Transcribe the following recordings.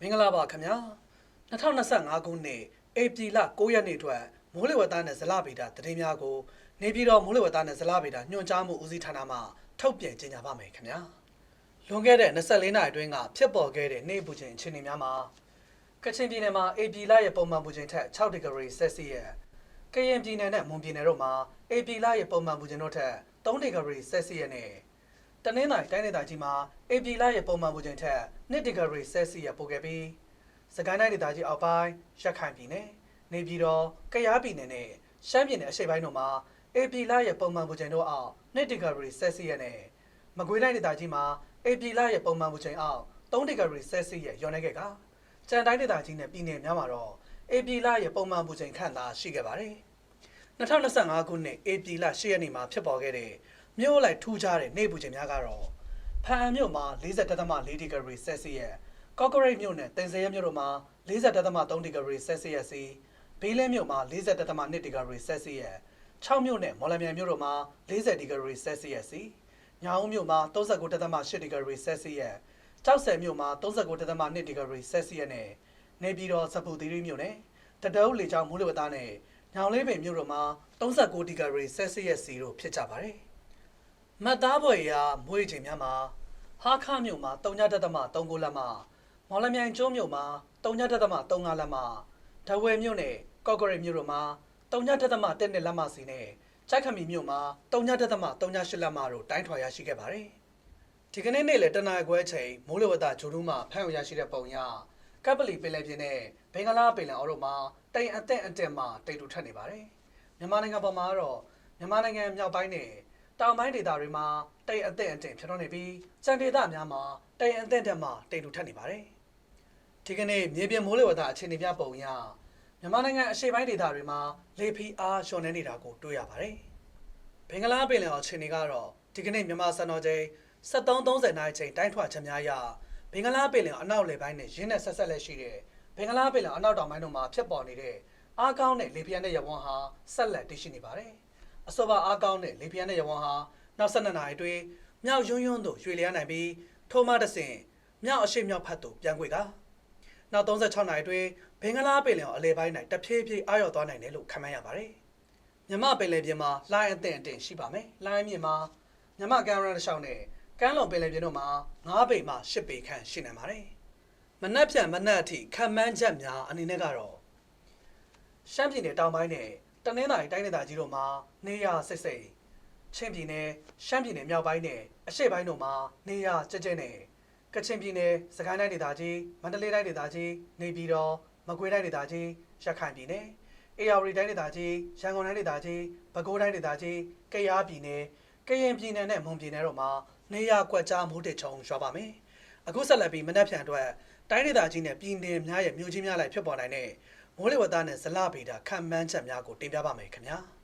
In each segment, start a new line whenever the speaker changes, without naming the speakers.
မင်္ဂလာပါခင်ဗျာ2025ခုနှစ်ဧပြီလ9ရက်နေ့အတွက်မိုးလေဝသနဲ့ဇလဗေဒသတင်းများကိုနေပြည်တော်မိုးလေဝသနဲ့ဇလဗေဒညွှန်ကြားမှုဦးစီးဌာနမှထုတ်ပြန်ကြေညာပါမယ်ခင်ဗျာလွန်ခဲ့တဲ့24နာရီအတွင်းကဖြစ်ပေါ်ခဲ့တဲ့နေ့ပူချိန်အခြေအနေများမှာကချင်ပြည်နယ်မှာဧပြီလရဲ့ပုံမှန်ပူချိန်ထက်6ဒီဂရီဆယ်စီယပ်ကရင်ပြည်နယ်နဲ့မွန်ပြည်နယ်တို့မှာဧပြီလရဲ့ပုံမှန်ပူချိန်တို့ထက်3ဒီဂရီဆယ်စီယပ်နဲ့ တနင်္သာရီတိုင်းဒေသကြီးမှာဧပြီလရဲ့ပုံမှန်ပူချိန်ထက်2ဒီဂရီဆယ်စီယပ်ပိုခဲ့ပြီးစကိုင်းတိုင်းဒေသကြီးအောက်ပိုင်းရခိုင်ပြည်နယ်နေပြည်တော်ကယားပြည်နယ်နဲ့ရှမ်းပြည်နယ်အရှေ့ပိုင်းတို့မှာဧပြီလရဲ့ပုံမှန်ပူချိန်တို့အောက်2ဒီဂရီဆယ်စီယပ်နဲ့မကွေးတိုင်းဒေသကြီးမှာဧပြီလရဲ့ပုံမှန်ပူချိန်အောက်3ဒီဂရီဆယ်စီယပ်ရောနေခဲ့ကကြံတိုင်းဒေသကြီးနဲ့ပြည်နယ်များမှာတော့ဧပြီလရဲ့ပုံမှန်ပူချိန်ခန့်သာရှိခဲ့ပါတယ်2025ခုနှစ်ဧပြီလ10ရက်နေ့မှာဖြစ်ပေါ်ခဲ့တဲ့ မြို့လိုက်ထူးခြားတဲ့နေ့ပူချိန်များကတော့ဖန်အံမြို့မှာ40.4ဒီဂရီဆယ်စီယပ်ကော့ကရိတ်မြို့နဲ့တင်စရဲမြို့တို့မှာ40.3ဒီဂရီဆယ်စီယပ်စီဘေးလဲမြို့မှာ40.2ဒီဂရီဆယ်စီယပ်6မြို့နဲ့မော်လမြိုင်မြို့တို့မှာ40ဒီဂရီဆယ်စီယပ်စီညောင်မြို့မှာ39.8ဒီဂရီဆယ်စီယပ်ကြောက်ဆယ်မြို့မှာ39.2ဒီဂရီဆယ်စီယပ်နဲ့နေပြည်တော်စပူသီရိမြို့နဲ့တတုံးလေကြောင်းမိုးလေဝသနဲ့ညောင်လေးပင်မြို့တော်မှာ39ဒီဂရီဆယ်စီယပ်စီတို့ဖြစ်ကြပါတယ်။ မတ်သားပွဲရာမွေးချိန်များမှာဟာခမြို့မှာ3.39လက်မှမော်လမြိုင်ကျွန်းမြို့မှာ3.35လက်မှဒဝယ်မြို့နဲ့ကော့ကရိတ်မြို့တို့မှာ3.12လက်မှစီနဲ့ကြိုက်ခမီမြို့မှာ3.38လက်မှတို့တိုင်းထွာရရှိခဲ့ပါတယ်။ဒီကနေ့နေ့လေတနအခွဲချိန်မိုးလေဝသဂျိုဒူးမှာဖမ်းရရှိတဲ့ပုံရကပ်ပလီပင်လယ်ပြင်နဲ့ဘင်္ဂလားပင်လယ်အော်တို့မှာတိမ်အသက်အတက်မှတိတ်တူထက်နေပါတယ်။မြန်မာနိုင်ငံပေါ်မှာတော့မြန်မာနိုင်ငံမြောက်ပိုင်းနဲ့ တောင်ပိုင်းဒေသတွေမှာတိမ်အသက်အတက်ဖြစ်တော့နေပြီးစံဒေသများမှာတိမ်အသက်တက်မှတိတ်တူထက်နေပါတယ်။ဒီကနေ့မြေပြင်မိုးလေဝသအခြေအနေပြပုံရမြန်မာနိုင်ငံအရှေ့ပိုင်းဒေသတွေမှာလေဖီအားလျှော့နေနေတာကိုတွေ့ရပါတယ်။ဘင်္ဂလားပင်လယ်အော်ခြေနေကတော့ဒီကနေ့မြန်မာစံတော်ချိန်73:30နာရီချိန်တိုင်းထွာချက်များအရဘင်္ဂလားပင်လယ်အော်အနောက်လေပိုင်းနဲ့ရင်းနဲ့ဆက်ဆက်လက်ရှိတဲ့ဘင်္ဂလားပင်လယ်အော်အနောက်တောင်ပိုင်းတို့မှာဖြစ်ပေါ်နေတဲ့အားကောင်းတဲ့လေပြင်းတဲ့ရဝန်းဟာဆက်လက်တည်ရှိနေပါတယ်။ အဆိုပါအားကောင်းတဲ့လေပြင်းတဲ့ရဝန်းဟာနောက်12နာရီအတွင်းမြောက်ယွန်းယွန်းသို့ရွေ့လျားနိုင်ပြီးထိုမှတစ်ဆင့်မြောက်အရှိမြောက်ဖက်သို့ပြန်ကွေကနောက်36နာရီအတွင်းဘင်္ဂလားပင်လယ်အော်အလဲပိုင်း၌တဖြည်းဖြည်းအားရော့သွားနိုင်တယ်လို့ခန့်မှန်းရပါတယ်။မြမပင်လယ်ပြင်မှာလိုင်းအသင့်အတင်ရှိပါမယ်။လိုင်းမြင့်မှာမြမကမ်းရိုးတစ်လျှောက်နဲ့ကမ်းလွန်ပင်လယ်ပြင်တို့မှာ9ပေမှ10ပေခန့်ရှိနိုင်ပါတယ်။မနက်ဖြန်မနက်အထိခံမှန်းချက်များအနေနဲ့ကတော့ရှမ်းပြည်နယ်တောင်ပိုင်းနဲ့ တနင်္သာရီတိုင်းဒေသကြီးတို့မှာနေရစိတ်စိတ်ချင်းပြည်နယ်ရှမ်းပြည်နယ်မြောက်ပိုင်းနဲ့အရှေ့ပိုင်းတို့မှာနေရကြဲကြဲနဲ့ကချင်ပြည်နယ်စကိုင်းတိုင်းဒေသကြီးမန္တလေးတိုင်းဒေသကြီးနေပြည်တော်မကွေးတိုင်းဒေသကြီးရခိုင်ပြည်နယ်အေရဝတီတိုင်းဒေသကြီးရန်ကုန်တိုင်းဒေသကြီးပဲခူးတိုင်းဒေသကြီးကယားပြည်နယ်ကရင်ပြည်နယ်နဲ့မွန်ပြည်နယ်တို့မှာနေရကွက်ကြားမိုးတစ်ချုံရွာပါမယ်။အခုဆက်လက်ပြီးမနက်ဖြန်အတွက်တိုင်းဒေသကြီးနဲ့ပြည်နယ်များရဲ့မြို့ကြီးများလိုက်ဖြစ်ပေါ်နိုင်တဲ့ မိုးလေဝသနဲ့ဇလဗေဒခံမှန်းချက်များကိုတင်ပြပါမယ်ခင်ဗျာ။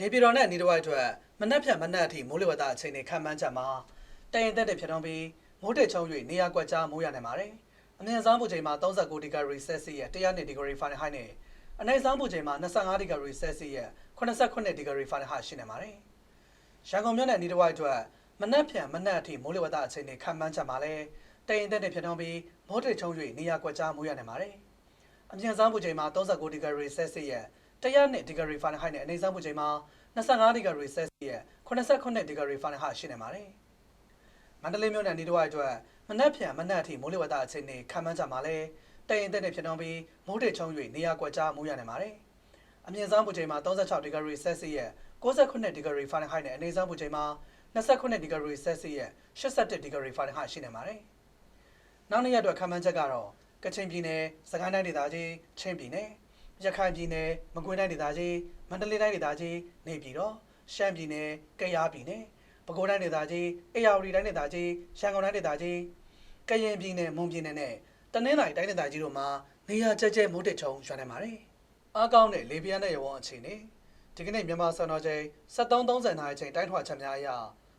နေပြည်တော်နဲ့အနီးတစ်ဝိုက်အတွက်မနက်ဖြန်မနက်အထိမိုးလေဝသအချိန်တွေခန့်မှန်းချက်မှာတရင်တက်တဲ့ဖြစ်တော့ပြီးမိုးတိတ်ချုံ၍နေရာကွက်ကြားမိုးရနိုင်ပါတယ်။အမြင့်ဆုံးပူချိန်မှာ39ဒီဂရီဆဲလ်စီယက်102ဒီဂရီဖာရင်ဟိုက်နဲ့အနိုင်ဆုံးပူချိန်မှာ25ဒီဂရီဆဲလ်စီယက်89ဒီဂရီဖာရင်ဟိုက်ရှိနေပါတယ်။ရန်ကုန်မြို့နဲ့အနီးတစ်ဝိုက်အတွက်မနက်ဖြန်မနက်အထိမိုးလေဝသအချိန်တွေခန့်မှန်းချက်မှာလည်းတရင်တက်တဲ့ဖြစ်တော့ပြီးမိုးတိတ်ချုံ၍နေရာကွက်ကြားမိုးရနိုင်ပါတယ်။အမြင့်ဆုံးပူချိန်မှာ39ဒီဂရီဆဲလ်စီယက်102 102ဒီဂရီဖာရန်ဟိုက်နဲ့အနေစားမှုချိန်မှာ25ဒီဂရီဆဲလ်စီယပ်89ဒီဂရီဖာရန်ဟိုက်ရှိနေပါတယ်။မန္တလေးမြို့နယ်နေတဝိုက်အတွက်မနက်ဖြန်မနက်အထိမိုးလေဝသအခြေအနေခန့်မှန်းကြမှာလဲတရင်တက်နေဖြစ်တော့ပြီးမိုးတိမ်ချုံ၍နေရာကွက်ကြားမိုးရနေပါတယ်။အမြင့်ဆုံးပူချိန်မှာ36ဒီဂရီဆဲလ်စီယပ်69ဒီဂရီဖာရန်ဟိုက်နဲ့အနေစားပူချိန်မှာ29ဒီဂရီဆဲလ်စီယပ်81ဒီဂရီဖာရန်ဟိုက်ရှိနေပါတယ်။နောက်နေ့ရက်အတွက်ခန့်မှန်းချက်ကတော့ကချင်ပြည်နယ်၊စကိုင်းတိုင်းဒေသကြီး၊ချင်းပြည်နယ်။ ရခိုင်ပြည်နယ်မကွေးတိုင်းဒေသကြီးမန္တလေးတိုင်းဒေသကြီးနေပြည်တော်ရှမ်းပြည်နယ်ကယားပြည်နယ်ပဲခူးတိုင်းဒေသကြီးအေရဝတီတိုင်းဒေသကြီးရန်ကုန်တိုင်းဒေသကြီးကရင်ပြည်နယ်မွန်ပြည်နယ်နဲ့တနင်္သာရီတိုင်းဒေသကြီးတို့မှာနေရာကျကျမိုးတက်ချုံရွာနေပါတယ်အားကောင်းတဲ့လေပြင်းတဲ့ရေဝန်းအခြေအနေဒီကနေ့မြန်မာစံတော်ချိန်73:30နာရီချိန်တိုင်းထွာချက်များအရ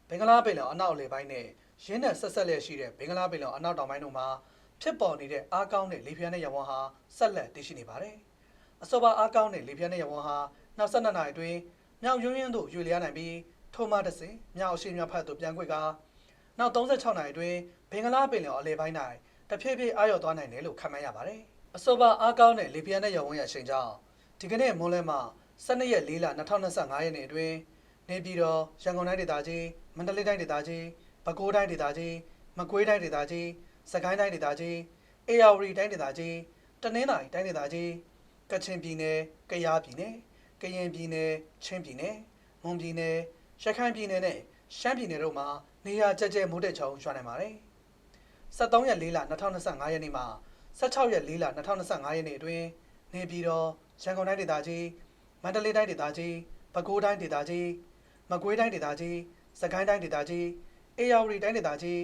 ဘင်္ဂလားပင်လယ်အနောက်အလယ်ပိုင်းနဲ့ရင်းနဲ့ဆက်ဆက်လျက်ရှိတဲ့ဘင်္ဂလားပင်လယ်အနောက်တောင်ပိုင်းတို့မှာဖြစ်ပေါ်နေတဲ့အားကောင်းတဲ့လေပြင်းတဲ့ရေဝန်းဟာဆက်လက်တည်ရှိနေပါတယ် အဆိုပါအားကောင်းတဲ့လေပြင်းတဲ့ရေဝန်းဟာနောက်12နာရီအတွင်းမြောက်ယွန်းယွန်းသို့ရွေ့လျားနိုင်ပြီးထိုမှတစ်စင်မြောက်အရှေ့မြောက်ဘက်သို့ပြန်ကွေ့ကာနောက်36နာရီအတွင်းဘင်္ဂလားပင်လယ်အလယ်ပိုင်း၌တဖြည်းဖြည်းအားရော့သွားနိုင်တယ်လို့ခန့်မှန်းရပါတယ်အဆိုပါအားကောင်းတဲ့လေပြင်းတဲ့ရေဝန်းရဲ့အချိန်ကြောင့်ဒီကနေ့မွန်းလွဲမှာ12ရက်4လ2025ရက်နေ့အတွင်းနေပြည်တော်ရန်ကုန်တိုင်းဒေသကြီးမန္တလေးတိုင်းဒေသကြီးပဲခူးတိုင်းဒေသကြီးမကွေးတိုင်းဒေသကြီးစကိုင်းတိုင်းဒေသကြီးအေရဝတီတိုင်းဒေသကြီးတနင်္သာရီတိုင်းဒေသကြီး ကချင်ပြည်နယ်ကယားပြည်နယ်ကရင်ပြည်နယ်ချင်းပြည်နယ်မွန်ပြည်နယ်ရခိုင်ပြည်နယ်နဲ့ရှမ်းပြည်နယ်တို့မှာနေရာကျကျမိုးတက်ချောင်းရွှာနိုင်ပါတယ်73ရက်4လ2025ရက်နေ့မှာ16ရက်4လ2025ရက်နေ့အတွင်းနေပြည်တော်ရန်ကုန်တိုင်းဒေသကြီးမန္တလေးတိုင်းဒေသကြီးပဲခူးတိုင်းဒေသကြီးမကွေးတိုင်းဒေသကြီးစကိုင်းတိုင်းဒေသကြီးအေရဝတီတိုင်းဒေသကြီး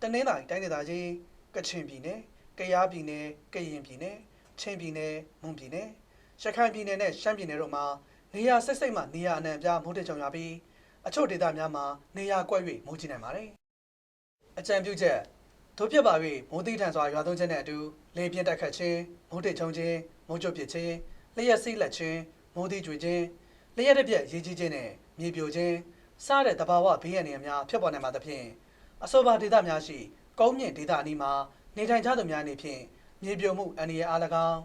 တနင်္သာရီတိုင်းဒေသကြီးကချင်ပြည်နယ်ကယားပြည်နယ်ကရင်ပြည်နယ် ချင်းပြည်နယ်မွန်ပြည်နယ်ရခိုင်ပြည်နယ်နဲ့ရှမ်းပြည်နယ်တို့မှာနေရာစိတ်စိတ်မှနေရာအနှံ့အပြားမိုးတက်ကြုံရပြီးအချို့ဒေသများမှာနေရာကွက်၍မိုးကြီးနိုင်ပါတယ်အကြံပြုချက်တို့ဖြစ်ပါ၍မိုးတိထန်စွာရွာသွန်းခြင်းနဲ့အတူလေပြင်းတက်ခတ်ခြင်းမိုးတက်ချုံခြင်းမိုးကြွပစ်ခြင်းလျှက်စီးလက်ခြင်းမိုးတိကျွေခြင်းလျှက်တစ်ပြက်ရေးကြီးခြင်းနဲ့မြေပြိုခြင်းစားတဲ့တဘာဝဘေးရန်တွေများဖြစ်ပေါ်နိုင်မှာသဖြင့်အဆိုပါဒေသများရှိကုန်းမြင့်ဒေသအနီးမှာနေထိုင်ကြသူများအနေဖြင့် မြေပြိုမှုအန္တရာယ်အား၎င်း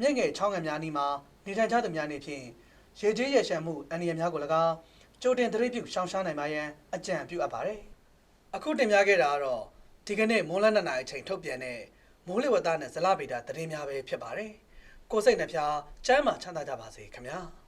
မြင့်ငယ်ချောင်းငယ်များအနီးမှာနေထိုင်ကြသူများအနေဖြင့်ရေကြီးရေရှမ်းမှုအန္တရာယ်များကို၎င်းကြိုတင်သတိပြုရှောင်ရှားနိုင်ပါရန်အကြံပြုအပ်ပါတယ်အခုတင်ပြခဲ့တာကတော့ဒီကနေ့မွန်းလန်းနှစ်နာရီအချိန်ထုတ်ပြန်တဲ့မိုးလေဝသနဲ့ဇလဗေဒသတင်းများပဲဖြစ်ပါတယ်ကိုယ်စိတ်နှပြချမ်းသာချမ်းသာကြပါစေခင်ဗျာ